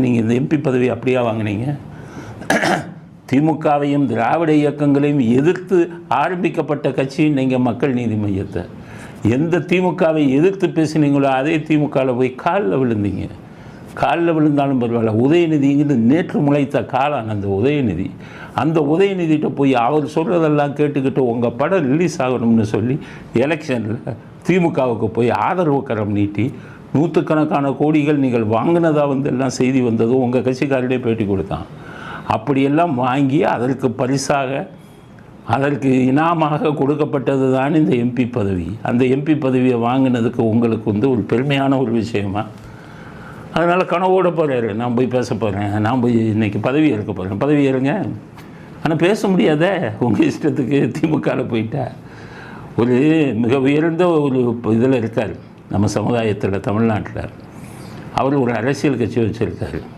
நீங்கள் இந்த எம்பி பதவி அப்படியா வாங்கினீங்க? திமுகவையும் திராவிட இயக்கங்களையும் எதிர்த்து ஆரம்பிக்கப்பட்ட கட்சி நீங்கள் மக்கள் நீதி மையத்தை. எந்த திமுகவை எதிர்த்து பேசினீங்களோ அதே திமுகவில் போய் காலில் விழுந்தீங்க. காலில் விழுந்தாலும் பரவாயில்ல. உதயநிதிங்கிறது நேற்று முளைத்த காலான் அந்த உதயநிதி. அந்த உதயநிதிகிட்ட போய் அவர் சொல்கிறதெல்லாம் கேட்டுக்கிட்டு உங்கள் படம் ரிலீஸ் ஆகணும்னு சொல்லி எலெக்ஷனில் திமுகவுக்கு போய் ஆதரவு கரம் நீட்டி நூற்றுக்கணக்கான கோடிகள் நீங்கள் வாங்கினதாக வந்து எல்லாம் செய்தி வந்தது உங்கள் கட்சிக்காரரே பேட்டி கொடுத்தான். அப்படியெல்லாம் வாங்கி அதற்கு பரிசாக அதற்கு இனாமாக கொடுக்கப்பட்டது தான் இந்த எம்பி பதவி. அந்த எம்பி பதவியை வாங்கினதுக்கு உங்களுக்கு வந்து ஒரு பெருமையான ஒரு விஷயமா? அதனால் கனவோட போகிறாரு நான் போய் பேச போகிறேன் நான் போய் இன்றைக்கி பதவி ஏற்க போகிறேன் பதவி ஏறுங்க. ஆனால் பேச முடியாதே. உங்கள் இஷ்டத்துக்கு திமுகவில் போயிட்டா. ஒரு மிக உயர்ந்த ஒரு இதில் இருக்கார். நம்ம சமுதாயத்தில் தமிழ்நாட்டில். அவர் ஒரு அரசியல் கட்சி வச்சுருக்காரு.